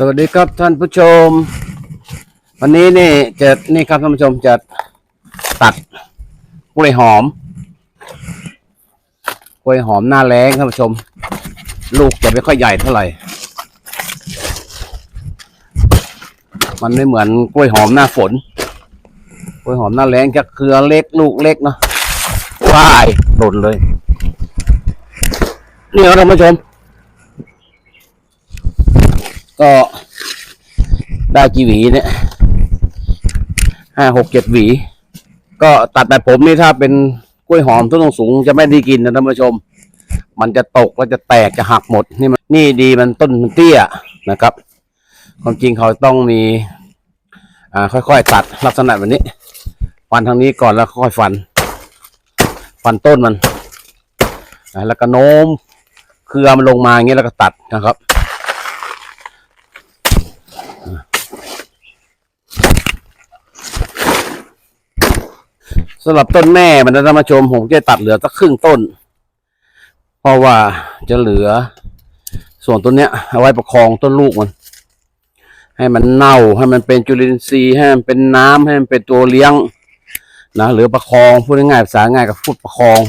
สวัสดีครับท่านผู้ชม วันนี้นี่จะนี่ครับท่านผู้ชมจะตัดกล้วยหอมกล้วยหอมหน้าแรงท่านผู้ชม ลูกจะไม่ค่อยใหญ่เท่าไหร่ มันไม่เหมือนกล้วยหอมหน้าฝนกล้วยหอมหน้าแรงจะเครือเล็กลูกเล็กเนาะว้ายหล่นเลยนี่ครับท่านผู้ชม ก็ได้กี่หวีเนี่ยห้าหกเจ็ดหวี ก็ตัดแบบผมนี่ถ้าเป็นกล้วยหอมต้นสูงจะไม่ได้กินนะท่านผู้ชม มันจะตกแล้วจะแตกจะหักหมดนี่มันนี่ดีมันต้นมันเตี้ยนะครับ ความจริงเขาต้องมีอ่าค่อยๆตัดลักษณะแบบนี้ ฟันทางนี้ก่อนแล้วค่อยฟัน ฟันต้นมันแล้วก็โน้มเครือมันลงมาอย่างเงี้แล้วก็ตัดนะครับ สำหรับต้นแม่มันนะท่านผู้ชมผมจะตัดเหลือสักครึ่งต้น เพราะว่าจะเหลือ ส่วนต้นเนี้ยเอาไว้ประคองต้นลูกมัน ให้มันเน่าให้มันเป็นจุลินทรีย์ให้มันเป็นน้ำให้มันเป็นตัวเลี้ยงนะหรือประคองพูดง่ายๆภาษาง่ายกับพูดประคอง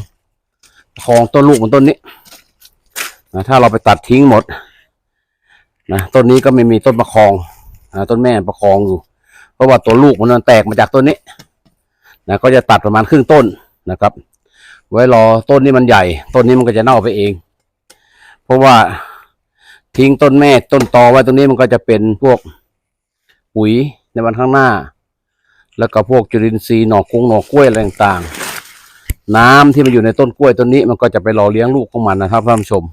ประคองต้นลูกมันต้นนี้นะถ้าเราไปตัดทิ้งหมดนะต้นนี้ก็ไม่มีต้นประคองนะต้นแม่ประคองอยู่ เพราะว่าตัวลูกมันแตกมาจากต้นนี้ นะก็จะตัดประมาณครึ่งต้นนะครับ ไว้รอต้นนี้มันใหญ่ ต้นนี้มันก็จะเน่าไปเอง เพราะว่าทิ้งต้นแม่ต้นตอไว้ตรงนี้มันก็จะเป็นพวกปุ๋ยในวันข้างหน้า แล้วก็พวกจุลินทรีย์หนอกรุงหนอกกล้วยอะไรต่างๆ น้ำที่มันอยู่ในต้นกล้วยต้นนี้มันก็จะไปรอเลี้ยงลูกของมันนะครับท่านผู้ชม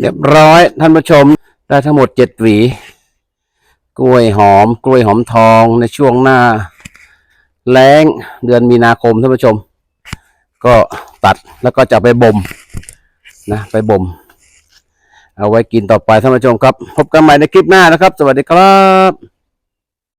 เรียบร้อยท่านผู้ชมได้ทั้งหมดเจ็ดหวี กล้วยหอม กล้วยหอมทองในช่วงหน้า แล้งเดือนมีนาคมท่านผู้ชม ก็ตัดแล้วก็จะไปบ่มนะไปบ่มเอาไว้กินต่อไปท่านผู้ชมครับ พบกันใหม่ในคลิปหน้านะครับ สวัสดีครับ